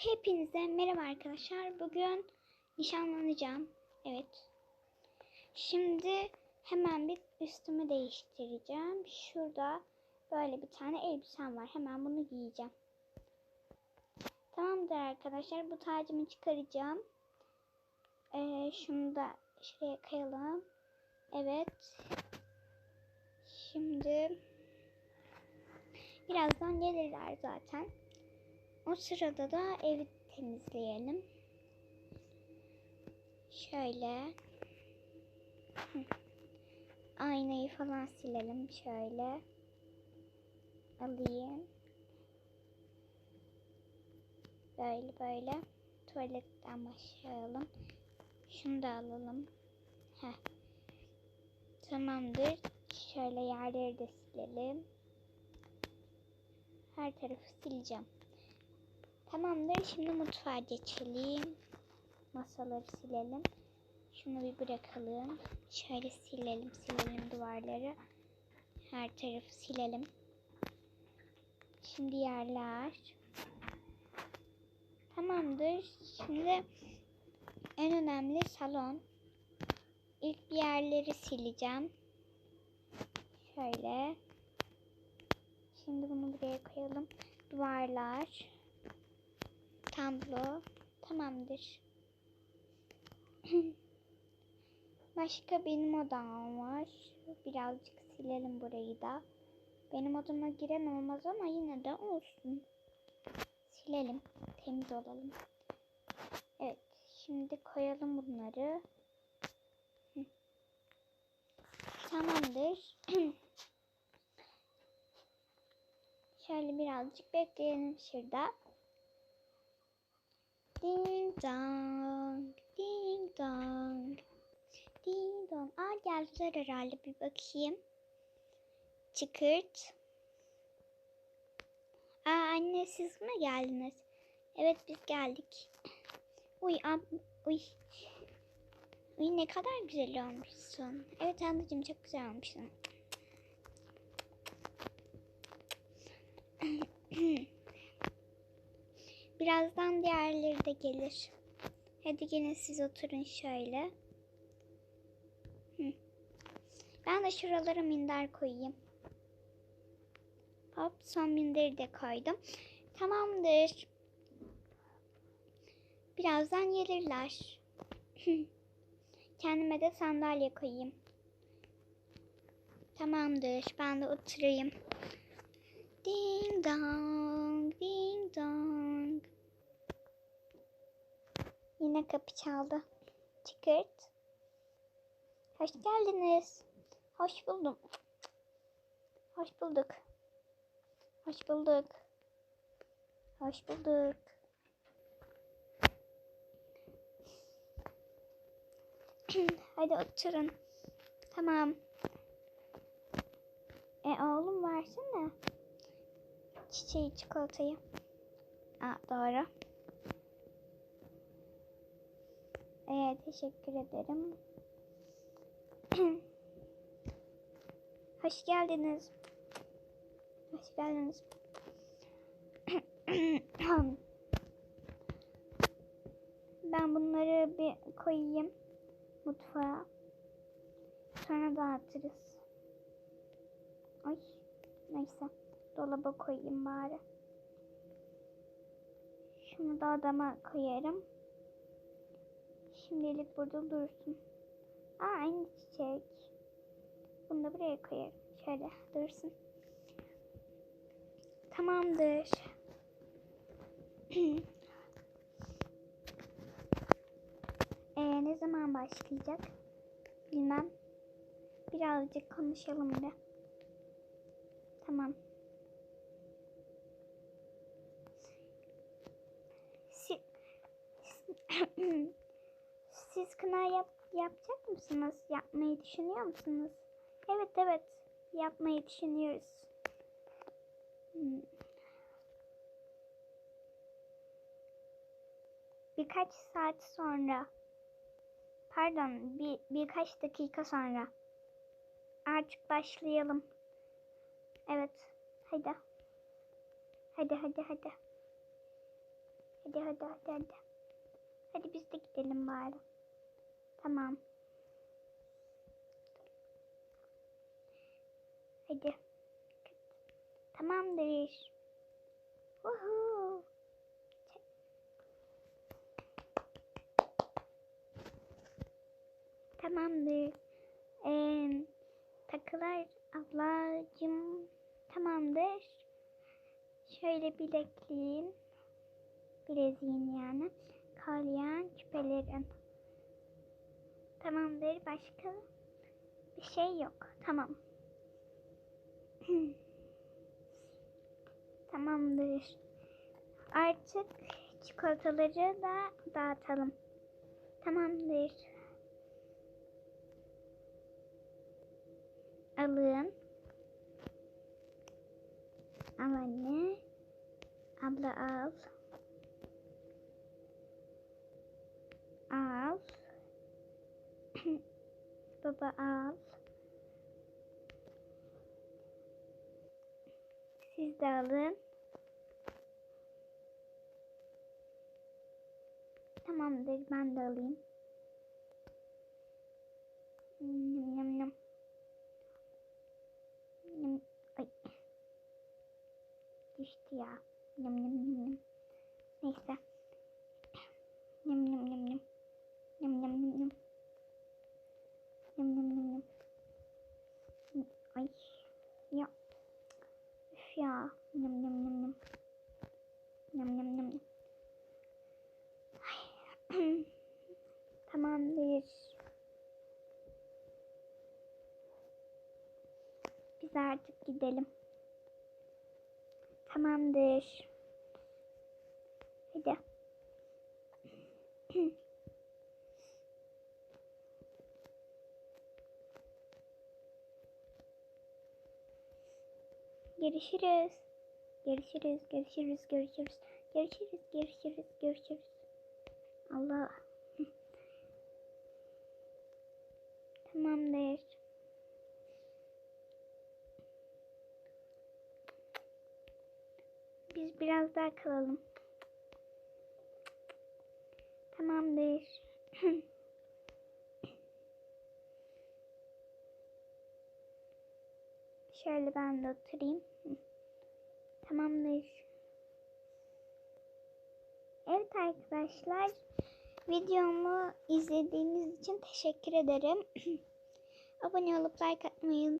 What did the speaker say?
Hepinize merhaba arkadaşlar. Bugün nişanlanacağım. Evet. Şimdi hemen bir üstümü değiştireceğim. Şurada böyle bir tane elbisem var. Hemen bunu giyeceğim. Tamamdır arkadaşlar. Bu tacımı çıkaracağım. Ee, şunu da şuraya kayalım. Evet. Şimdi birazdan gelirler zaten. O sırada da evi temizleyelim. Şöyle. Aynayı falan silelim. Şöyle. Alayım. Böyle böyle. Tuvaletten başlayalım. Şunu da alalım. Heh. Tamamdır. Şöyle yerleri de silelim. Her tarafı sileceğim. Tamamdır. Şimdi mutfağa geçelim. Masaları silelim. Şunu bir bırakalım. Şöyle silelim, silelim duvarları. Her tarafı silelim. Şimdi yerler. Tamamdır. Şimdi en önemli salon. İlk yerleri sileceğim. Şöyle. Şimdi bunu buraya koyalım. Duvarlar. Tablo. Tamamdır. Başka benim odam var. Birazcık silelim burayı da. Benim odama giren olmaz ama yine de olsun. Silelim. Temiz olalım. Evet. Şimdi koyalım bunları. Tamamdır. Şöyle birazcık bekleyelim şurada. Ding dong, ding dong, ding dong. Aa geldiler herhalde bir bakayım. Çıkırt. Aa anne siz mi geldiniz? Evet biz geldik. Uy ab, uy. Uy ne kadar güzel olmuşsun. Evet anneciğim çok güzel olmuşsun. Birazdan diğerleri de gelir. Hadi gelin siz oturun şöyle. Ben de şuralara minder koyayım. Hop son minderi de koydum. Tamamdır. Birazdan gelirler. Kendime de sandalye koyayım. Tamamdır. Ben de oturayım. Ding dong, ding dong. Yine kapı çaldı. Çıkırt. Hoş geldiniz. Hoş buldum. Hoş bulduk. Hoş bulduk. Hoş bulduk. Hadi oturun. Tamam. E oğlum versene. Çiçeği çikolatayı. Aa, doğru. Ee, teşekkür ederim. Hoş geldiniz. Hoş geldiniz. ben bunları bir koyayım mutfağa. Sonra dağıtırız. Ay, neyse. Dolaba koyayım bari. Şunu da adama koyarım. Şimdilik burada dursun. Aa aynı çiçek. Bunu da buraya koyarım. Şöyle dursun. Tamamdır. ee, ne zaman başlayacak? Bilmem. Birazcık konuşalım da. Tamam. Si Siz kına yap yapacak mısınız? Yapmayı düşünüyor musunuz? Evet evet. Yapmayı düşünüyoruz. Hmm. Birkaç saat sonra pardon bir birkaç dakika sonra artık başlayalım. Evet. Hadi. Hadi hadi hadi. Hadi hadi hadi hadi. Hadi biz de gidelim bari. Tamam. Hadi. Tamamdır. Woohoo. Tamamdır. Ee, takılar ablacım tamamdır. Şöyle bilekliğim. Bileziğin yani. Kalyan küpelerin. Tamamdır. Başka bir şey yok. Tamam. Tamamdır. Artık çikolataları da dağıtalım. Tamamdır. Alın. Al anne. Abla al. Al. Baba al. Siz de alın. Tamamdır ben de alayım. Yum yum yum. Yum. Ay. Düştü ya. Yum yum yum. Neyse. Yum yum yum ya. Yum yum yum. Yum yum yum yum. Ay. Tamamdır. Biz artık gidelim. Tamamdır. Hadi. Görüşürüz. Görüşürüz, görüşürüz, görüşürüz. Görüşürüz, görüşürüz, görüşürüz. Allah. Tamamdır. Biz biraz daha kalalım. Tamamdır. Şöyle ben de oturayım. Tamamdır. Evet arkadaşlar. Videomu izlediğiniz için teşekkür ederim. Abone olup like atmayı